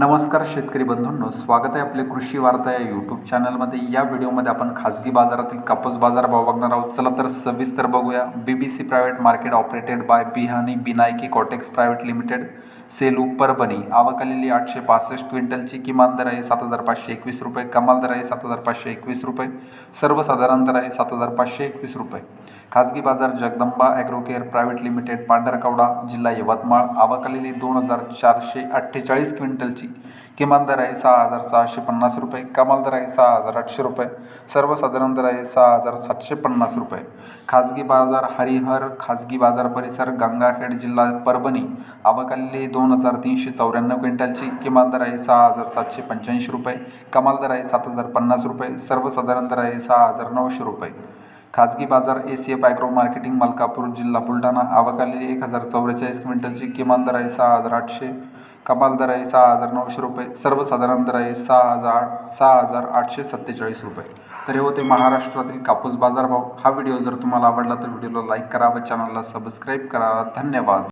नमस्कार शेतकरी बंधूंनो स्वागत आहे आपले कृषी वार्ता या यूट्यूब चॅनलमध्ये या व्हिडिओमध्ये आपण खाजगी बाजारातील कापूस बाजार भाव बघणार आहोत. चला तर सविस्तर बघूया. B B C private market operated by Bihani Binayaki Cotex private limited Selu Parbhani आवक आलेली आठशे पासष्ट क्विंटलची किमान दर आहे सात हजार पाचशे एकवीस रुपये. कमाल दर आहे सात हजार पाचशे एकवीस रुपये. सर्वसाधारण दर आहे सात हजार पाचशे एकवीस रुपये. खाजगी बाजार Jagdamba agrocare private limited Pandharkawada जिल्हा यवतमाळ. आवक आलेली दोन हजार चारशे अठ्ठेचाळीस क्विंटलची किमान दर आहे सहा हजार सहाशे पन्नास रुपये कमाल दर आहे सहा हजार आठशे रुपये सर्वसाधारण दर आहे सहा हजार सातशे पन्नास रुपये. खाजगी बाजार हरिहर खाजगी बाजार परिसर गंगाखेड जिल्हा परभणी आवक दोन हजार तीनशे चौऱ्याण्णव क्विंटलची किमान दर आहे सहा हजार सातशे पंच्याऐंशी रुपये कमाल दर आहे सात हजार पन्नास रुपये सर्वसाधारण दर आहे सहा हजार नऊशे रुपये. खाजगी बाजार A C F agro marketing Malkapur जिल्हा बुलढाणा. आवक आलेली एक हजार चौवेचाळीस क्विंटलची किमान दर आहे सहा हजार आठशे कमाल दर आहे सहा हजार नऊशे रुपये सर्वसाधारण दर आहे सहा हजार सहा हजार आठशे सत्तेचाळीस रुपये. तर हे होते महाराष्ट्रातील कापूस बाजारभाव. हा व्हिडिओ जर तुम्हाला आवडला तर व्हिडिओला लाईक करा व चॅनलला सबस्क्राईब करा. धन्यवाद.